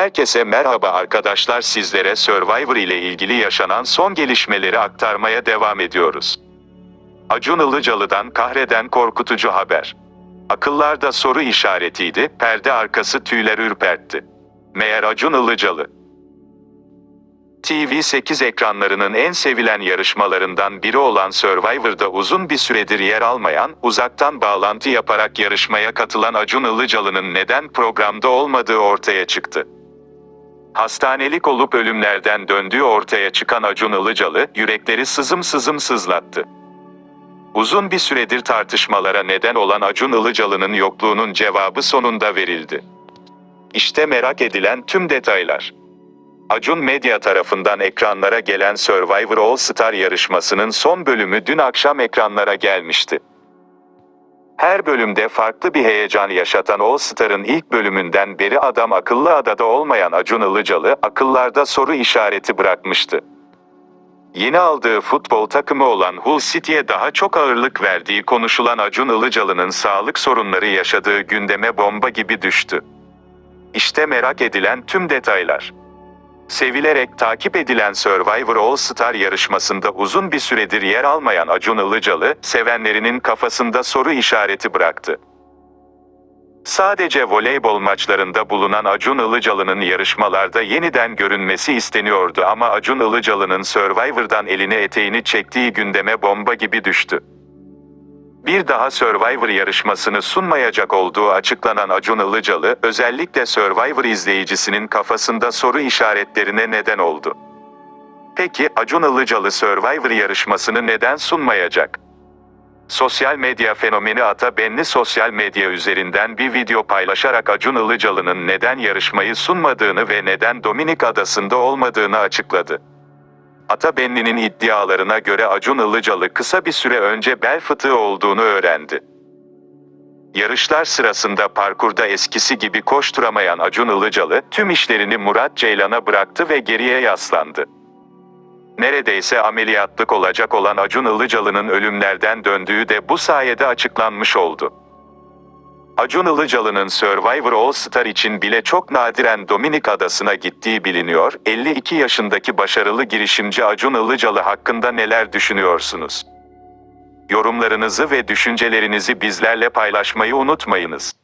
Herkese merhaba arkadaşlar sizlere Survivor ile ilgili yaşanan son gelişmeleri aktarmaya devam ediyoruz. Acun Ilıcalı'dan kahreden korkutucu haber. Akıllarda soru işaretiydi, perde arkası tüyler ürpertti. Meğer Acun Ilıcalı. TV8 ekranlarının en sevilen yarışmalarından biri olan Survivor'da uzun bir süredir yer almayan, uzaktan bağlantı yaparak yarışmaya katılan Acun Ilıcalı'nın neden programda olmadığı ortaya çıktı. Hastanelik olup ölümlerden döndüğü ortaya çıkan Acun Ilıcalı, yürekleri sızım sızım sızlattı. Uzun bir süredir tartışmalara neden olan Acun Ilıcalı'nın yokluğunun cevabı sonunda verildi. İşte merak edilen tüm detaylar. Acun Medya tarafından ekranlara gelen Survivor All Star yarışmasının son bölümü dün akşam ekranlara gelmişti. Her bölümde farklı bir heyecan yaşatan All Star'ın ilk bölümünden beri adam akıllı adada olmayan Acun Ilıcalı akıllarda soru işareti bırakmıştı. Yeni aldığı futbol takımı olan Hull City'ye daha çok ağırlık verdiği konuşulan Acun Ilıcalı'nın sağlık sorunları yaşadığı gündeme bomba gibi düştü. İşte merak edilen tüm detaylar. Sevilerek takip edilen Survivor All Star yarışmasında uzun bir süredir yer almayan Acun Ilıcalı, sevenlerinin kafasında soru işareti bıraktı. Sadece voleybol maçlarında bulunan Acun Ilıcalı'nın yarışmalarda yeniden görünmesi isteniyordu ama Acun Ilıcalı'nın Survivor'dan elini eteğini çektiği gündeme bomba gibi düştü. Bir daha Survivor yarışmasını sunmayacak olduğu açıklanan Acun Ilıcalı, özellikle Survivor izleyicisinin kafasında soru işaretlerine neden oldu. Peki Acun Ilıcalı Survivor yarışmasını neden sunmayacak? Sosyal medya fenomeni Ata Benli sosyal medya üzerinden bir video paylaşarak Acun Ilıcalı'nın neden yarışmayı sunmadığını ve neden Dominik Adası'nda olmadığını açıkladı. Ata Benli'nin iddialarına göre Acun Ilıcalı kısa bir süre önce bel fıtığı olduğunu öğrendi. Yarışlar sırasında parkurda eskisi gibi koşturamayan Acun Ilıcalı, tüm işlerini Murat Ceylan'a bıraktı ve geriye yaslandı. Neredeyse ameliyatlık olacak olan Acun Ilıcalı'nın ölümlerden döndüğü de bu sayede açıklanmış oldu. Acun Ilıcalı'nın Survivor All Star için bile çok nadiren Dominik Adası'na gittiği biliniyor. 52 yaşındaki başarılı girişimci Acun Ilıcalı hakkında neler düşünüyorsunuz? Yorumlarınızı ve düşüncelerinizi bizlerle paylaşmayı unutmayınız.